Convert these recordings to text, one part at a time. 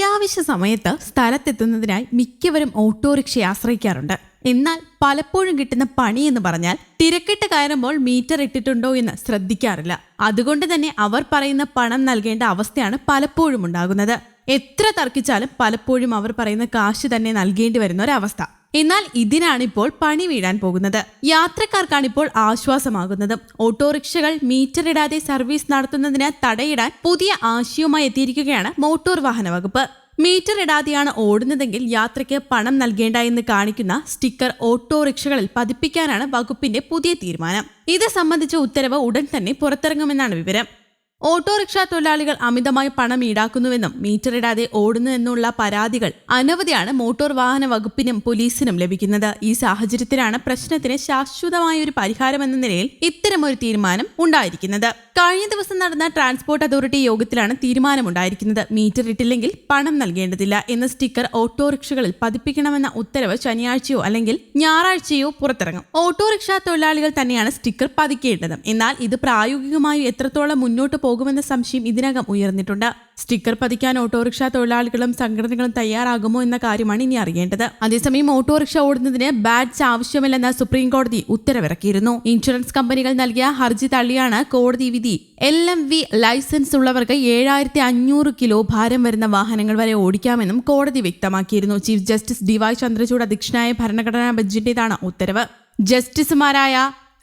അത്യാവശ്യ സമയത്ത് സ്ഥലത്തെത്തുന്നതിനായി മിക്കവരും ഓട്ടോറിക്ഷയെ ആശ്രയിക്കാറുണ്ട്. എന്നാൽ പലപ്പോഴും കിട്ടുന്ന പണി എന്ന് പറഞ്ഞാൽ തിരക്കിട്ട് കയറുമ്പോൾ മീറ്റർ ഇട്ടിട്ടുണ്ടോ എന്ന് ശ്രദ്ധിക്കാറില്ല. അതുകൊണ്ട് തന്നെ അവർ പറയുന്ന പണം നൽകേണ്ട അവസ്ഥയാണ് പലപ്പോഴും ഉണ്ടാകുന്നത്. എത്ര തർക്കിച്ചാലും പലപ്പോഴും അവർ പറയുന്ന കാശ് തന്നെ നൽകേണ്ടി വരുന്ന ഒരവസ്ഥ. എന്നാൽ ഇതിനാണിപ്പോൾ പണി വീഴാൻ പോകുന്നത്. യാത്രക്കാർക്കാണിപ്പോൾ ആശ്വാസമാകുന്നതും. ഓട്ടോറിക്ഷകൾ മീറ്റർ ഇടാതെ സർവീസ് നടത്തുന്നതിന് തടയിടാൻ പുതിയ ആശയവുമായി എത്തിയിരിക്കുകയാണ് മോട്ടോർ വാഹന വകുപ്പ്. മീറ്റർ ഇടാതെയാണ് ഓടുന്നതെങ്കിൽ യാത്രയ്ക്ക് പണം നൽകേണ്ട എന്ന് കാണിക്കുന്ന സ്റ്റിക്കർ ഓട്ടോറിക്ഷകളിൽ പതിപ്പിക്കാനാണ് വകുപ്പിന്റെ പുതിയ തീരുമാനം. ഇത് സംബന്ധിച്ച ഉത്തരവ് ഉടൻ തന്നെ പുറത്തിറങ്ങുമെന്നാണ് വിവരം. ഓട്ടോറിക്ഷ തൊഴിലാളികൾ അമിതമായി പണം ഈടാക്കുന്നുവെന്നും മീറ്റർ ഇടാതെ ഓടുന്നുവെന്നുള്ള പരാതികൾ അനവധിയാണ് മോട്ടോർ വാഹന വകുപ്പിനും പോലീസിനും ലഭിക്കുന്നത്. ഈ സാഹചര്യത്തിലാണ് പ്രശ്നത്തിന് ശാശ്വതമായ ഒരു പരിഹാരമെന്ന നിലയിൽ ഇത്തരമൊരു തീരുമാനം ഉണ്ടായിരിക്കുന്നത്. കഴിഞ്ഞ ദിവസം നടന്ന ട്രാൻസ്പോർട്ട് അതോറിറ്റി യോഗത്തിലാണ് തീരുമാനമുണ്ടായിരിക്കുന്നത്. മീറ്റർ ഇട്ടില്ലെങ്കിൽ പണം നൽകേണ്ടതില്ല എന്ന സ്റ്റിക്കർ ഓട്ടോറിക്ഷകളിൽ പതിപ്പിക്കണമെന്ന ഉത്തരവ് ശനിയാഴ്ചയോ അല്ലെങ്കിൽ ഞായറാഴ്ചയോ പുറത്തിറങ്ങും. ഓട്ടോറിക്ഷ തൊഴിലാളികൾ തന്നെയാണ് സ്റ്റിക്കർ പതിക്കേണ്ടത്. എന്നാൽ ഇത് പ്രായോഗികമായി എത്രത്തോളം മുന്നോട്ട് പോകുമെന്ന സംശയം ഇതിനകം ഉയർന്നിട്ടുണ്ട്. സ്റ്റിക്കർ പതിക്കാൻ ഓട്ടോറിക്ഷ തൊഴിലാളികളും സംഘടനകളും തയ്യാറാകുമോ എന്ന കാര്യമാണ് ഇനി അറിയേണ്ടത്. അതേസമയം ഓട്ടോറിക്ഷ ഓടുന്നതിന് ബാഡ്ജ് ആവശ്യമില്ലെന്ന് സുപ്രീം കോടതി ഉത്തരവിറക്കിയിരുന്നു. ഇൻഷുറൻസ് കമ്പനികൾ നൽകിയ ഹർജി തള്ളിയാണ് കോടതി വിധി. എൽ എം വി ലൈസൻസ് ഉള്ളവർക്ക് ഏഴായിരത്തി അഞ്ഞൂറ് കിലോ ഭാരം വരുന്ന വാഹനങ്ങൾ വരെ ഓടിക്കാമെന്നും കോടതി വ്യക്തമാക്കിയിരുന്നു. Chief justice D Y Chandrachud അധ്യക്ഷനായ ഭരണഘടനാ ബെഞ്ചിന്റേതാണ് ഉത്തരവ്. ജസ്റ്റിസുമാരായ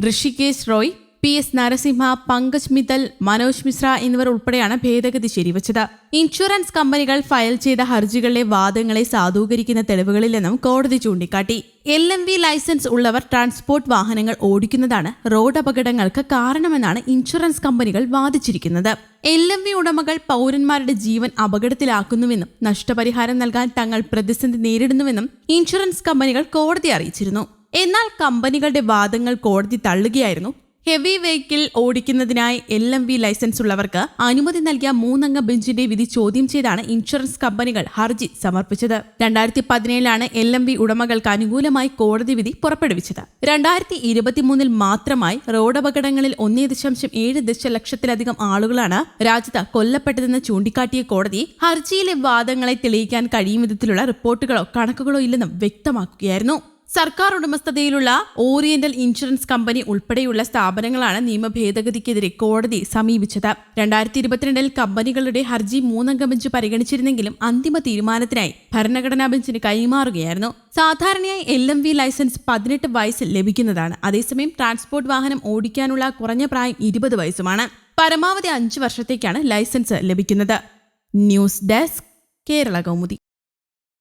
ഋഷികേശ് റോയ് പി എസ് നരസിംഹ പങ്കജ് മിത്തൽ മനോജ് മിശ്ര എന്നിവർ ഉൾപ്പെടെയാണ് ഭേദഗതി ശരിവച്ചത്. ഇൻഷുറൻസ് കമ്പനികൾ ഫയൽ ചെയ്ത ഹർജികളിലെ വാദങ്ങളെ സാധൂകരിക്കുന്ന തെളിവുകളില്ലെന്നും കോടതി ചൂണ്ടിക്കാട്ടി. എൽ എം വി ലൈസൻസ് ഉള്ളവർ ട്രാൻസ്പോർട്ട് വാഹനങ്ങൾ ഓടിക്കുന്നതാണ് റോഡ് അപകടങ്ങൾക്ക് കാരണമെന്നാണ് ഇൻഷുറൻസ് കമ്പനികൾ വാദിച്ചിരിക്കുന്നത്. എൽ എം വി ഉടമകൾ പൗരന്മാരുടെ ജീവൻ അപകടത്തിലാക്കുന്നുവെന്നും നഷ്ടപരിഹാരം നൽകാൻ തങ്ങൾ പ്രതിസന്ധി നേരിടുന്നുവെന്നും ഇൻഷുറൻസ് കമ്പനികൾ കോടതി അറിയിച്ചിരുന്നു. എന്നാൽ കമ്പനികളുടെ വാദങ്ങൾ കോടതി തള്ളുകയായിരുന്നു ഹെവി വെഹിക്കിൾ ഓടിക്കുന്നതിനായി എൽ എം വി ലൈസൻസ് ഉള്ളവർക്ക് അനുമതി നൽകിയ മൂന്നംഗ ബെഞ്ചിന്റെ വിധി ചോദ്യം ചെയ്താണ് ഇൻഷുറൻസ് കമ്പനികൾ ഹർജി സമർപ്പിച്ചത്. രണ്ടായിരത്തി പതിനേഴിലാണ് എൽ എം വി ഉടമകൾക്ക് അനുകൂലമായി കോടതി വിധി പുറപ്പെടുവിച്ചത്. രണ്ടായിരത്തി ഇരുപത്തിമൂന്നിൽ മാത്രമായി റോഡപകടങ്ങളിൽ ഒന്നേ ദശാംശം ഏഴ് ദശലക്ഷത്തിലധികം ആളുകളാണ് രാജ്യത്ത് കൊല്ലപ്പെട്ടതെന്ന് ചൂണ്ടിക്കാട്ടിയ കോടതി ഹർജിയിലെ വാദങ്ങളെ തെളിയിക്കാൻ കഴിയും വിധത്തിലുള്ള റിപ്പോർട്ടുകളോ കണക്കുകളോ ഇല്ലെന്നും വ്യക്തമാക്കുകയായിരുന്നു. സർക്കാർ ഉടമസ്ഥതയിലുള്ള ഓറിയന്റൽ ഇൻഷുറൻസ് കമ്പനി ഉൾപ്പെടെയുള്ള സ്ഥാപനങ്ങളാണ് നിയമ ഭേദഗതിക്കെതിരെ കോടതി സമീപിച്ചത്. രണ്ടായിരത്തി ഇരുപത്തിരണ്ടിൽ കമ്പനികളുടെ ഹർജി മൂന്നംഗ ബെഞ്ച് പരിഗണിച്ചിരുന്നെങ്കിലും അന്തിമ തീരുമാനത്തിനായി ഭരണഘടനാ ബെഞ്ചിന് കൈമാറുകയായിരുന്നു. സാധാരണയായി എൽ എം വി ലൈസൻസ് പതിനെട്ട് വയസ്സിൽ ലഭിക്കുന്നതാണ്. അതേസമയം ട്രാൻസ്പോർട്ട് വാഹനം ഓടിക്കാനുള്ള കുറഞ്ഞ പ്രായം ഇരുപത് വയസ്സുമാണ്. പരമാവധി അഞ്ച് വർഷത്തേക്കാണ് ലൈസൻസ് ലഭിക്കുന്നത്. News desk Kerala Kaumudi.